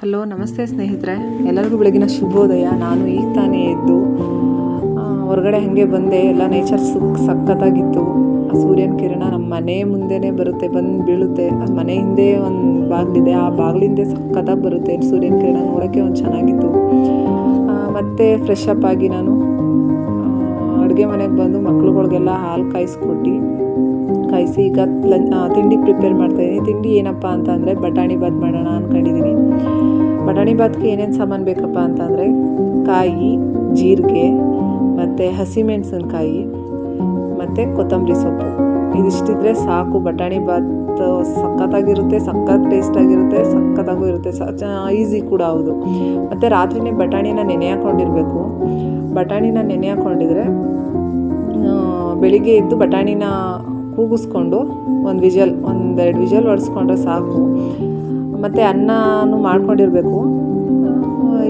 Hello, ನಮಸ್ತೆ ಸ್ನೇಹಿತರೆ. ಎಲ್ಲರಿಗೂ ಬೆಳಗಿನ ಶುಭೋದಯ. ನಾನು ಈಗ ತಾನೇ ಎದ್ದು ಹೊರಗಡೆ ಹಾಗೆ ಬಂದೆ. ಎಲ್ಲ ನೇಚರ್ ಸುಖ ಸಖತ್ತಾಗಿತ್ತು. ಆ ಸೂರ್ಯನ ಕಿರಣ ನಮ್ಮ ಮನೆ ಮುಂದೆನೇ ಬರುತ್ತೆ, ಬಂದು ಬೀಳುತ್ತೆ. ಆ ಮನೆ ಹಿಂದೆ ಒಂದು ಬಾಗಿಲಿದೆ. ಆ ಬಾಗಿಲಿಂದೆ ಸಖತ್ತಾಗಿ ಬರುತ್ತೆ. ಸೂರ್ಯನ ಕಿರಣ ನೋಡೋಕ್ಕೆ ಒಂದು ಚೆನ್ನಾಗಿತ್ತು. ಮತ್ತು ಮತ್ತೆ ಫ್ರೆಶ್ ಅಪ್ ಆಗಿ ನಾನು ಅಡುಗೆ ಮನೆಗೆ ಬಂದು ಮಕ್ಳುಗಳಿಗೆಲ್ಲ ಹಾಲು ಕಾಯಿಸ್ಕೊಟ್ಟು ಕಾಯಿಸಿ ಈಗ ತಿಂಡಿ ಪ್ರಿಪೇರ್ ಮಾಡ್ತಾಯಿದ್ದೀನಿ ತಿಂಡಿ ಏನಪ್ಪ ಅಂತ ಅಂದರೆ ಬಟಾಣಿ ಬಾತ್ ಮಾಡೋಣ ಅಂದ್ಕೊಂಡಿದ್ದೀನಿ ಬಟಾಣಿ ಬಾತ್ಗೆ ಏನೇನು ಸಾಮಾನು ಬೇಕಪ್ಪ ಅಂತಂದರೆ ಕಾಯಿ, ಜೀರಿಗೆ, ಮತ್ತು ಹಸಿಮೆಣಸಿನ್ಕಾಯಿ, ಮತ್ತು ಕೊತ್ತಂಬರಿ ಸೊಪ್ಪು. ಇದಿಷ್ಟಿದ್ರೆ ಸಾಕು. ಬಟಾಣಿ ಬಾತ್ ಸಖತ್ತಾಗಿರುತ್ತೆ, ಸಖತ್ ಟೇಸ್ಟಾಗಿರುತ್ತೆ, ಸಖತ್ತಾಗೂ ಇರುತ್ತೆ. ಸ ಈಸಿ ಕೂಡ ಹೌದು. ಮತ್ತು ರಾತ್ರಿನೇ ಬಟಾಣಿನ ನೆನೆ ಹಾಕ್ಕೊಂಡಿರ್ಬೇಕು ಬಟಾಣಿನ ನೆನೆ ಹಾಕ್ಕೊಂಡಿದ್ರೆ ಬೆಳಿಗ್ಗೆ ಎದ್ದು ಬಟಾಣಿನ ಕೂಗಿಸ್ಕೊಂಡು ಒಂದು ವಿಜಲ್ ಒಂದೆರಡು ವಿಜಲ್ ಹೊಡೆಸ್ಕೊಂಡ್ರೆ ಸಾಕು. ಮತ್ತು ಅನ್ನನೂ ಮಾಡ್ಕೊಂಡಿರಬೇಕು.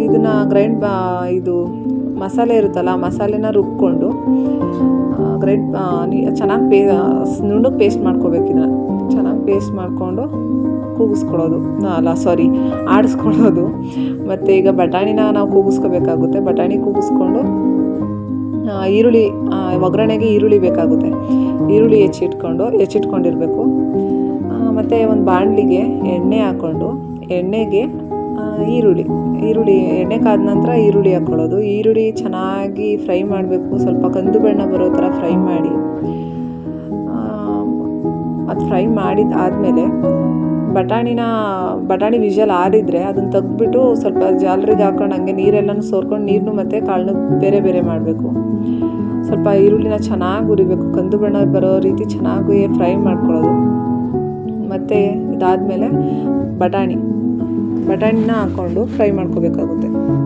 ಇದನ್ನು ಗ್ರೈಂಡ್ ಇದು ಮಸಾಲೆ ಇರುತ್ತಲ್ಲ ಮಸಾಲೆನ ರುಬ್ಕೊಂಡು ಗ್ರೈಂಡ್ ಚೆನ್ನಾಗಿ ಪೇ, ನುಣ್ಣಗೆ ಪೇಸ್ಟ್ ಮಾಡ್ಕೋಬೇಕು ಇದನ್ನ. ಚೆನ್ನಾಗಿ ಪೇಸ್ಟ್ ಮಾಡಿಕೊಂಡು ಕೂಗಿಸ್ಕೊಳ್ಳೋದು. ಅಲ್ಲ ಸಾರಿ ಆಡಿಸ್ಕೊಳ್ಳೋದು. ಮತ್ತು ಈಗ ಬಟಾಣಿನ ನಾವು ಕೂಗಿಸ್ಕೋಬೇಕಾಗುತ್ತೆ. ಬಟಾಣಿ ಕೂಗಿಸ್ಕೊಂಡು ಈರುಳ್ಳಿ ಒಗ್ಗರಣೆಗೆ ಈರುಳ್ಳಿ ಬೇಕಾಗುತ್ತೆ. ಈರುಳ್ಳಿ ಹೆಚ್ಚಿಟ್ಕೊಂಡು, ಹೆಚ್ಚಿಟ್ಕೊಂಡಿರಬೇಕು. ಮತ್ತು ಒಂದು ಬಾಣಲಿಗೆ ಎಣ್ಣೆ ಹಾಕ್ಕೊಂಡು, ಎಣ್ಣೆಗೆ ಈರುಳ್ಳಿ. ಈರುಳ್ಳಿ, ಎಣ್ಣೆ ಕಾದ ನಂತರ ಈರುಳ್ಳಿ ಹಾಕ್ಕೊಳ್ಳೋದು ಈರುಳ್ಳಿ ಚೆನ್ನಾಗಿ ಫ್ರೈ ಮಾಡಬೇಕು. ಸ್ವಲ್ಪ ಕಂದು ಬಣ್ಣ ಬರೋ ಥರ ಫ್ರೈ ಮಾಡಿ. ಅದು ಫ್ರೈ ಮಾಡಿದ ಆದಮೇಲೆ ಬಟಾಣಿನ, ಬಟಾಣಿ ವಿಜಲ್ ಆರಿದ್ರೆ ಅದನ್ನ ತೆಗೆದ್ಬಿಟ್ಟು ಸ್ವಲ್ಪ ಜಾಲರಿಗೆ ಹಾಕೊಂಡು ಹಂಗೆ ನೀರೆಲ್ಲನೂ ಸೋರ್ಕೊಂಡು ನೀರನ್ನು ಮತ್ತೆ ಕಾಳನ್ನು ಬೇರೆ ಬೇರೆ ಮಾಡಬೇಕು. ಸ್ವಲ್ಪ ಈರುಳ್ಳಿನ ಚೆನ್ನಾಗಿ ಉರಿಬೇಕು ಕಂದು ಬಣ್ಣ ಬರೋ ರೀತಿ ಚೆನ್ನಾಗಿ ಫ್ರೈ ಮಾಡ್ಕೊಳ್ಳೋದು. ಮತ್ತು ಇದಾದಮೇಲೆ ಬಟಾಣಿ. ಬಟಾಣಿನ ಹಾಕ್ಕೊಂಡು ಫ್ರೈ ಮಾಡ್ಕೋಬೇಕಾಗುತ್ತೆ.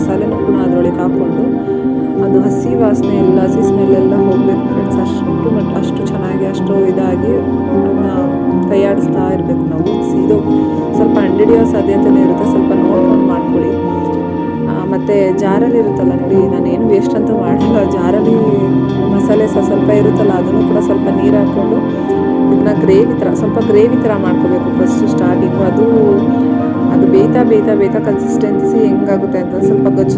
ಮಸಾಲೆನೂ ಕೂಡ ಅದರೊಳಗೆ ಹಾಕ್ಕೊಂಡು ಅದು ಹಸಿ ವಾಸನೆ ಎಲ್ಲ, ಹಸಿ ಸ್ಮೆಲ್ ಎಲ್ಲ ಹೋಗ್ಬೇಕು ಫ್ರೆಂಡ್ಸ್ ಅಷ್ಟು ಬಟ್ ಅಷ್ಟು ಚೆನ್ನಾಗಿ, ಅಷ್ಟು ಇದಾಗಿ ಅದನ್ನ ತಯಾರಿಸ್ತಾ ಇರಬೇಕು ನಾವು. ಇದು ಸ್ವಲ್ಪ ಅಂಡಿಡಿಯೋ ಸಾಧ್ಯತೆಯೇ ಇರುತ್ತೆ. ಸ್ವಲ್ಪ ನೋಡ್ಕೊಂಡು ಮಾಡ್ಕೊಳ್ಳಿ. ಮತ್ತು ಜಾರಲ್ಲಿ ಇರುತ್ತಲ್ಲ ನೋಡಿ, ನಾನೇನು ವೇಸ್ಟ್ ಅಂತ ಮಾಡಲ್ಲ. ಜಾರಲ್ಲಿ ಮಸಾಲೆ ಸಹ ಸ್ವಲ್ಪ ಇರುತ್ತಲ್ಲ, ಅದನ್ನು ಕೂಡ ಸ್ವಲ್ಪ ನೀರು ಹಾಕ್ಕೊಂಡು, ಇದನ್ನ ಗ್ರೇವಿ ಥರ ಸ್ವಲ್ಪ ಗ್ರೇವಿ ಥರ ಮಾಡ್ಕೋಬೇಕು ಫಸ್ಟ್ ಸ್ಟಾರ್ಟಿಂಗು ಅದು ಅದು ಬೇಯ್ತಾ ಬೇಯ್ತಾ ಬೇಯ್ತಾ ಕನ್ಸಿಸ್ಟೆನ್ಸಿ ಹೆಂಗಾಗುತ್ತೆ ಅಂತ ಸ್ವಲ್ಪ ಗಚ್ಚ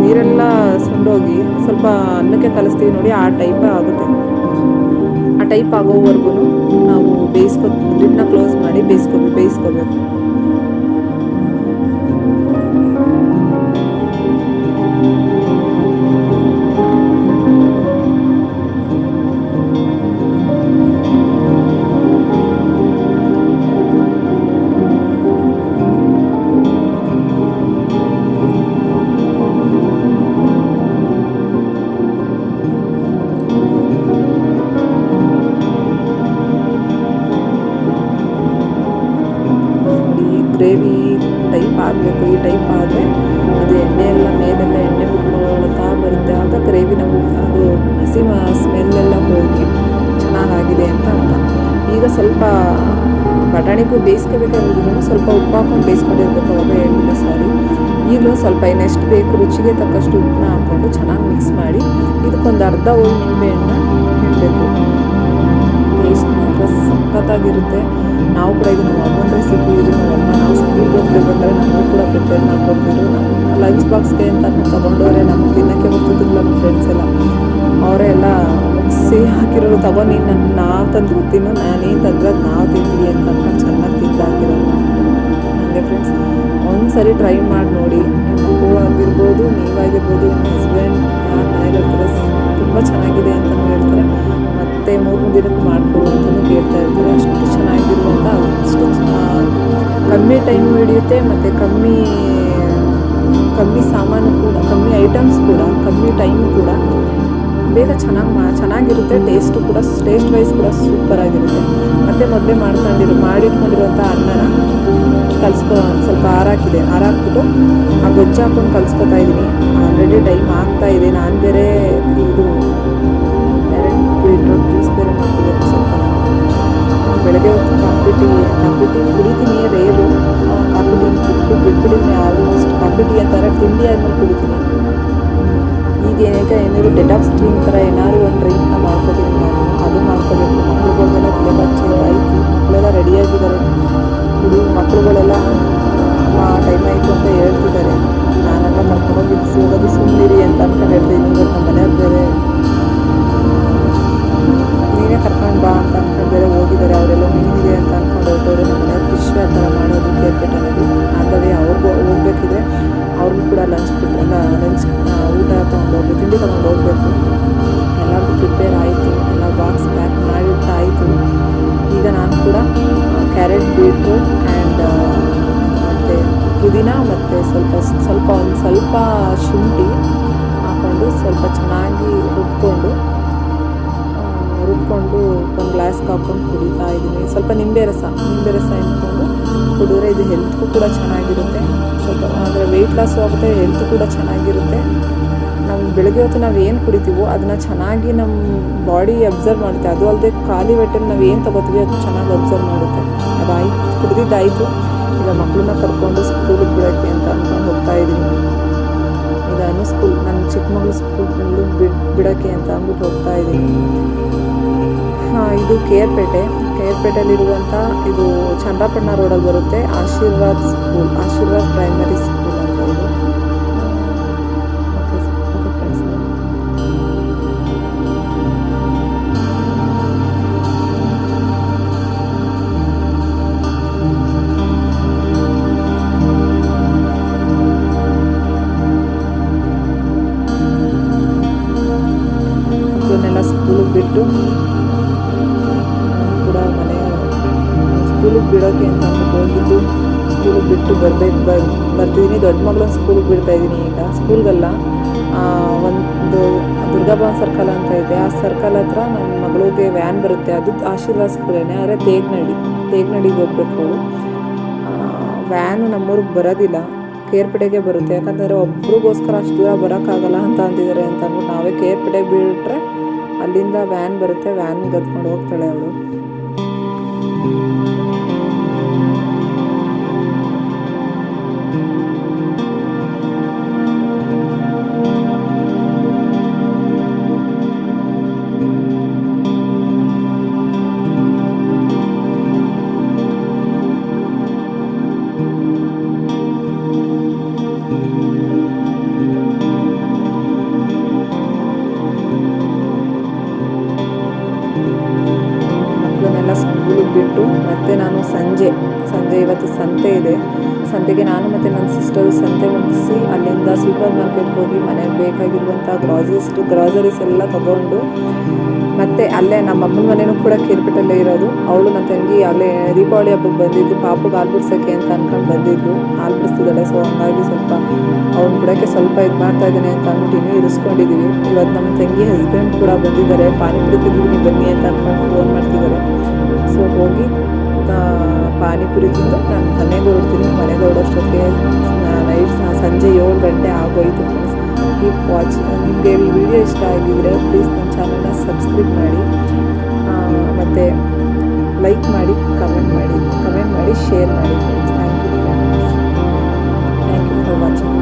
ನೀರೆಲ್ಲ ಸುಂಡೋಗಿ ಸ್ವಲ್ಪ ಅನ್ನಕ್ಕೆ ಕಲಿಸ್ತೀವಿ ನೋಡಿ, ಆ ಟೈಪ್ ಆಗುತ್ತೆ. ಆ ಟೈಪ್ ಆಗೋವರೆಗೂ ನಾವು ಬೇಯಿಸ್ಕೊ ಲಿಡ್ನ ಕ್ಲೋಸ್ ಮಾಡಿ ಬೇಯಿಸ್ಕೊಬೇಕು ಬೇಯಿಸ್ಕೋಬೇಕು. ಗ್ರೇವಿ ಟೈಪ್ ಆಗಬೇಕು ಈ ಟೈಪ್ ಆದರೆ, ಅದು ಎಣ್ಣೆ ಎಲ್ಲ ಮೇಲೆಲ್ಲ ಎಣ್ಣೆ ಬಿಟ್ಕೊಳ್ತಾ ಬರುತ್ತೆ. ಆಗ ಗ್ರೇವಿ ನಮ್ಗೆ ಅದು ಹಸಿ ಸ್ಮೆಲ್ಲೆಲ್ಲ ಹೋಗಿ ಚೆನ್ನಾಗಾಗಿದೆ ಅಂತ ಅರ್ಥ. ಈಗ ಸ್ವಲ್ಪ ಬಟಾಣಿಗೂ ಬೇಯಿಸ್ಕೋಬೇಕಾಗಿದ್ರು ಸ್ವಲ್ಪ ಉಪ್ಪು ಹಾಕೊಂಡು ಬೇಯಿಸ್ಕೊಂಡಿರ್ಬೇಕು ಅವಾಗ ಎಣ್ಣೆ, ಸಾರಿ. ಈಗಲೂ ಸ್ವಲ್ಪ ಇನ್ನೆಷ್ಟು ಬೇಕು ರುಚಿಗೆ ತಕ್ಕಷ್ಟು ಉಪ್ಪನ್ನ ಹಾಕ್ಕೊಂಡು ಚೆನ್ನಾಗಿ ಮಿಕ್ಸ್ ಮಾಡಿ, ಇದಕ್ಕೊಂದು ಅರ್ಧ ಹೋಳು ನಿಂಬೆಹಣ್ಣ ಹಿಡಬೇಕು. ಮಾತ್ರ ಸಖತ್ತಾಗಿರುತ್ತೆ. ನಾವು ಕೂಡ ಇದು ನಮ್ಮ ಅಮ್ಮನ ರೆಸಿಪಿ ನಮ್ಮ ಅಮ್ಮ ನಾವು ಸ್ಕೂಲ್ಗೆ ಹೋಗ್ತಿರ್ಬೇಕಾದ್ರೆ ನಮ್ಮ ಕೂಡ ಪ್ರಿಪೇರ್ ಮಾಡ್ಕೊತಿದ್ರು ನಮ್ಮ ಲಂಚ್ ಬಾಕ್ಸ್ಗೆ ಅಂತ ತಗೊಂಡವರೆ ನಮ್ಗೆ ತಿನ್ನೋಕ್ಕೆ ಬರ್ತಿದ್ದಿಲ್ಲ ನಮ್ಮ ಫ್ರೆಂಡ್ಸ್ ಎಲ್ಲ. ಅವರೇ ಎಲ್ಲ ಸೇ ಹಾಕಿರೋರು ತಗೋ ನೀನು ನನ್ನ ನಾವು ತಂದು ತಿನ್ನು ನಾನೇನು ತಂದ್ರೆ ಅದು ನಾವು ತಿಂತೀವಿ ಅಂತ ಅಂದ್ಕೊಂಡು ಚೆನ್ನಾಗಿ ತಿಂದಾಕಿರೋದು ಹಾಗೆ ಫ್ರೆಂಡ್ಸ್ ಒಂದು ಸರಿ ಟ್ರೈ ಮಾಡಿ ನೋಡಿ. ಹೂವು ಆಗಿರ್ಬೋದು ನೀವಾಗಿರ್ಬೋದು ಕಮ್ಮಿ ಟೈಮ್ ಹಿಡಿಯುತ್ತೆ ಮತ್ತು ಕಮ್ಮಿ ಕಮ್ಮಿ ಸಾಮಾನು ಕೂಡ, ಕಮ್ಮಿ ಐಟಮ್ಸ್ ಕೂಡ, ಕಮ್ಮಿ ಟೈಮ್ ಕೂಡ ಬೇಗ ಚೆನ್ನಾಗಿ ಮಾ, ಚೆನ್ನಾಗಿರುತ್ತೆ ಟೇಸ್ಟು ಕೂಡ ಟೇಸ್ಟ್ ವೈಸ್ ಕೂಡ ಸೂಪರಾಗಿರುತ್ತೆ ಮತ್ತು ಮೊದಲೇ ಮಾಡ್ಕೊಂಡಿರೋ ಮಾಡಿಟ್ಕೊಂಡಿರುವಂಥ ಅನ್ನನ ಕಲಿಸ್ಕೊ, ಸ್ವಲ್ಪ ಹಾರಾಕಿದೆ ಹಾರಾಕ್ಬಿಟ್ಟು ಆ ಗೊಜ್ಜು ಹಾಕೊಂಡು ಕಲಿಸ್ಕೊತಾ ಇದ್ದೀನಿ ಆಲ್ರೆಡಿ ಟೈಮ್ ಆಗ್ತಾ ಇದೆ. ನಾನು ಬೇರೆ ಇದು ಬೀಟ್ರೂಟ್ ಜ್ಯೂಸ್ ಬೇರೆ ಮಾಡ್ತಿದ್ದೆ ಸ್ವಲ್ಪ. ಬೆಳಗ್ಗೆ ಹೊತ್ತು ಕಾಫಿ, ಟೀ ಟೀ ಕುಡಿತೀನಿ, ರೇರು. ಬಿಟ್ಬಿಟ್ಟಿದ್ದೀನಿ ಆಲ್ಮೋಸ್ಟ್ ಕಾಫಿ ಅಂತಾರೆ ತಿಂಡಿ ಆದ್ಮೇಲೆ ಕುಡಿತೀನಿ. ಈಗ ಏನೈತ ಏನಾದ್ರು ಡೆಟಾಕ್ಸ್ ಡ್ರಿಂಕ್ ಥರ ಏನಾದ್ರು ಒಂದು ಡ್ರಿಂಕ್ನ ಮಾಡ್ಕೋತೀನಿ ನಾನು. ಅದು ಮಾಡ್ಕೋಬೇಕು. ಮಕ್ಳುಗಳೆಲ್ಲ ಸಿಲೆಬಸ್ ಆಯಿತು. ಮಕ್ಕಳೆಲ್ಲ ರೆಡಿಯಾಗಿದ್ದಾರೆ ಇದು ಮಕ್ಕಳುಗಳೆಲ್ಲ ಟೈಮ್ ಆಯಿತು ಅಂತ ಹೇಳ್ತಿದ್ದಾರೆ. ನಾನೆಲ್ಲ ಕರ್ಕೊಂಡೋಗಿ ಸಿಗೋದು ಸುಮ್ಮನಿರಿ ಅಂತ ಅನ್ಕೊಂಡು ಹೇಳ್ತೀನಿ ಇವತ್ತು ನಮ್ಮ ಮನೆಯವ್ರು ಬೇರೆ ನೀನೇ ಕರ್ಕೊಂಡು ಬಾ ಅಂತ ಅಂದ್ಕೊಂಡು ಬೇರೆ ಹೋಗಿದ್ದಾರೆ. ಅವರೆಲ್ಲ ಮೀನಿದೆ ಅಂತ ಅಂದ್ಕೊಂಡು ಹೊರಟವ್ರೆ ನಮ್ಮ ಮನೆಯವ್ರು ವಿಶ್ವ ಆ ಥರ ಮಾಡೋದು ಕೇರ್ಕೆಟ್ ಅವ್ರಿಗೂ ಹೋಗ್ಬೇಕಿದ್ರೆ ಅವ್ರಿಗೂ ಕೂಡ ಲಂಚ್ ಎಲ್ಲ ಲಂಚ್ ಊಟ ತೊಗೊಂಡೋಗ್ಬೇಕು ತಿಂಡಿ ತೊಗೊಂಡು ಹೋಗಬೇಕು. ಪ್ರಿಪೇರ್ ಆಯಿತು, ಎಲ್ಲ ಬಾಕ್ಸ್ ಪ್ಯಾಕ್ ಮಾಡಿಟ್ಟಾಯಿತು ಈಗ ನಾನು ಕೂಡ ಕ್ಯಾರೆಟ್ ಬೀಟ್ರೂಟ್ ಆ್ಯಂಡ್ ಮತ್ತು ಪುದೀನ ಮತ್ತು ಸ್ವಲ್ಪ ಸ್ವಲ್ಪ ಒಂದು ಸ್ವಲ್ಪ ಶುಂಠಿ ಹಾಕ್ಕೊಂಡು ಸ್ವಲ್ಪ ಚೆನ್ನಾಗಿ ರುಬ್ಕೊಂಡು ಆ, ಒಂದು ಗ್ಲಾಸ್ ಹಾಕ್ಕೊಂಡು ಕುಡಿತಾ ಇದ್ದೀನಿ. ಸ್ವಲ್ಪ ನಿಂಬೆ ರಸ ನಿಂಬೆ ರಸ ಇಟ್ಕೊಂಡು ಕುಡಿದ್ರೆ ಇದು ಹೆಲ್ತ್ಗೂ ಕೂಡ ಚೆನ್ನಾಗಿರುತ್ತೆ. ಸ್ವಲ್ಪ ಅಂದರೆ ವೆಯ್ಟ್ ಲಾಸು ಆಗುತ್ತೆ ಹೆಲ್ತ್ ಕೂಡ ಚೆನ್ನಾಗಿರುತ್ತೆ. ನಾವು ಬೆಳಗ್ಗೆ ಹೊತ್ತು ನಾವು ಏನು ಕುಡಿತೀವೋ ಅದನ್ನು ಚೆನ್ನಾಗಿ ನಮ್ಮ ಬಾಡಿ ಅಬ್ಸರ್ವ್ ಮಾಡುತ್ತೆ. ಅದು ಅಲ್ಲದೆ ಖಾಲಿ ಹೊಟ್ಟೆಲಿ ನಾವು ಏನು ತೊಗೋತೀವಿ ಅದು ಚೆನ್ನಾಗಿ ಅಬ್ಸರ್ವ್ ಮಾಡುತ್ತೆ. ಅದಾಯ್ತು ಕುಡಿದಿದ್ದಾಯಿತು. ಈಗ ಮಕ್ಕಳನ್ನ ಕರ್ಕೊಂಡು ಸ್ಕೂಲಿಗೆ ಬಿಡೋಕ್ಕೆ ಅಂತ ಅಂದ್ಕೊಂಡು ಹೋಗ್ತಾ ಇದ್ದೀನಿ. ಈಗ ಅನುಸ್ಕೂಲ್ ನನ್ನ ಚಿಕ್ಕ ಮಗಳು ಸ್ಕೂಲ್ ಬಿಡ್ ಬಿಡೋಕ್ಕೆ ಅಂತ ಅಂದ್ಬಿಟ್ಟು ಹೋಗ್ತಾ ಇದ್ದೀನಿ. ಇದು ಆರ್ ಪೇಟೆಯಲ್ಲಿರುವಂಥ ಇದು ಚಂದ್ರಪಟ್ಟಣ ರೋಡಲ್ಲಿ ಬರುತ್ತೆ. Ashirwad school Ashirwad primary school ಸ್ಕೂಲಿಗೆ ಬಿಡೋಕೆ ಅಂತ ಹೋಗಿದ್ದು ಸ್ಕೂಲಿಗೆ ಬಿಟ್ಟು ಬರಬೇಕು, ಬರ್ ಬರ್ತಿದ್ದೀನಿ ದೊಡ್ಡ ಮಗಳನ್ನ ಸ್ಕೂಲಿಗೆ ಬಿಡ್ತಾ ಇದ್ದೀನಿ ಈಗ. ಸ್ಕೂಲ್ಗಲ್ಲ ಒಂದು ದುರ್ಗಾಭವನ್ ಸರ್ಕಲ್ ಅಂತ ಇದೆ. ಆ ಸರ್ಕಲ್ ಹತ್ರ ನನ್ನ ಮಗಳಿಗೆ ವ್ಯಾನ್ ಬರುತ್ತೆ. ಅದು ಆಶೀರ್ವಾದ ಸ್ಕೂಲೇನೆ ಆದರೆ ತೇಗ್ನಳ್ಳಿ, ತೇಗ್ನಳ್ಳಿಗೆ ಹೋಗ್ಬೇಕು ಅವಳು. ವ್ಯಾನು ನಮ್ಮೂರಿಗೆ ಬರೋದಿಲ್ಲ. ಕೇರ್ಪೇಟೆಗೆ ಬರುತ್ತೆ. ಯಾಕಂದರೆ ಒಬ್ರಿಗೋಸ್ಕರ ಅಷ್ಟು ದೂರ ಬರೋಕ್ಕಾಗಲ್ಲ ಅಂತ ಅಂದಿದ್ದಾರೆ ಅಂತ ಅಂದ್ಬಿಟ್ಟು ನಾವೇ ಕೇರ್ಪೇಟೆಗೆ ಬಿಟ್ರೆ ಅಲ್ಲಿಂದ ವ್ಯಾನ್ ಬರುತ್ತೆ. ವ್ಯಾನ್ ಹತ್ಕೊಂಡು ಹೋಗ್ತಾಳೆ ಅವಳು. ಬಿಟ್ಟು ಮತ್ತೆ ನಾನು ಸಂಜೆ ಸಂಜೆ ಇವತ್ತು ಸಂತೆ ಇದೆ. ಸಂತೆಗೆ ನಾನು ಮತ್ತು ನನ್ನ ಸಿಸ್ಟರ್ ಸಂತೆ ಮುಗಿಸಿ ಅಲ್ಲಿಂದ ಸೂಪರ್ ಮಾರ್ಕೆಟ್ಗೆ ಹೋಗಿ ಮನೆಗೆ ಬೇಕಾಗಿರುವಂಥ ಗ್ರಾಸರೀಸ್ ಗ್ರಾಸರೀಸ್ ಎಲ್ಲ ತಗೊಂಡು ಮತ್ತು ಅಲ್ಲೇ ನಮ್ಮ ಅಮ್ಮನ ಮನೆಯೂ ಕೂಡ ಕೇರ್ಪೇಟಲ್ಲೇ ಇರೋದು. ಅವಳು ನನ್ನ ತಂಗಿ ಅಲ್ಲೇ ದೀಪಾವಳಿ ಹಬ್ಬಕ್ಕೆ ಬಂದಿದ್ದು ಪಾಪಗೆ ಹಾಲು ಬಿಡ್ಸೋಕ್ಕೆ ಅಂತ ಅಂದ್ಕೊಂಡು ಬಂದಿದ್ದು. ಹಾಲು ಬಿಡಿಸ್ತಿದ್ದಾಳೆ ಸೊ ಹಂಗಾಗಿ ಸ್ವಲ್ಪ ಅವ್ನು ಬಿಡೋಕ್ಕೆ ಸ್ವಲ್ಪ ಇದು ಮಾಡ್ತಾ ಇದ್ದಾನೆ ಅಂತ ಅಂದ್ಬಿಟ್ಟು ಇನ್ನೂ ಇರಿಸ್ಕೊಂಡಿದ್ದೀವಿ ಇವತ್ತು ನಮ್ಮ ತಂಗಿ ಹಸ್ಬೆಂಡ್ ಕೂಡ ಬಂದಿದ್ದಾರೆ. ಪಾನಿಪುರಿ ತಿಂದಿದ್ದೀನಿ, ಬನ್ನಿ ಅಂತ ಅಂದ್ಕೊಂಡು ಫೋನ್ ಮಾಡ್ತಿದ್ದಾರೆ. ಸೊ ಹೋಗಿ ಪಾನಿಪುರಿ ತಿಂದು ನಾನು ಮನೆಗೆ ಹೊರಡ್ತೀನಿ. ಮನೆಗೆ ಹೊರಡೋಷ್ಟೊತ್ತಿಗೆ ನೈಟ್ ಸಂಜೆ ಏಳು ಗಂಟೆ ಆಗೋಯಿತು ಫ್ರೆಂಡ್ಸ್ ಕೀಪ್ ವಾಚ್ ನಿಮಗೆ ಈ ವಿಡಿಯೋ ಇಷ್ಟ ಆಗಿದ್ದರೆ ಪ್ಲೀಸ್ ನನ್ನ ಚಾನಲ್ನ ಸಬ್ಸ್ಕ್ರೈಬ್ ಮಾಡಿ. ಮತ್ತು ಲೈಕ್ ಮಾಡಿ ಕಮೆಂಟ್ ಮಾಡಿ. ಕಮೆಂಟ್ ಮಾಡಿ ಶೇರ್ ಮಾಡಿ thank you thank you for watching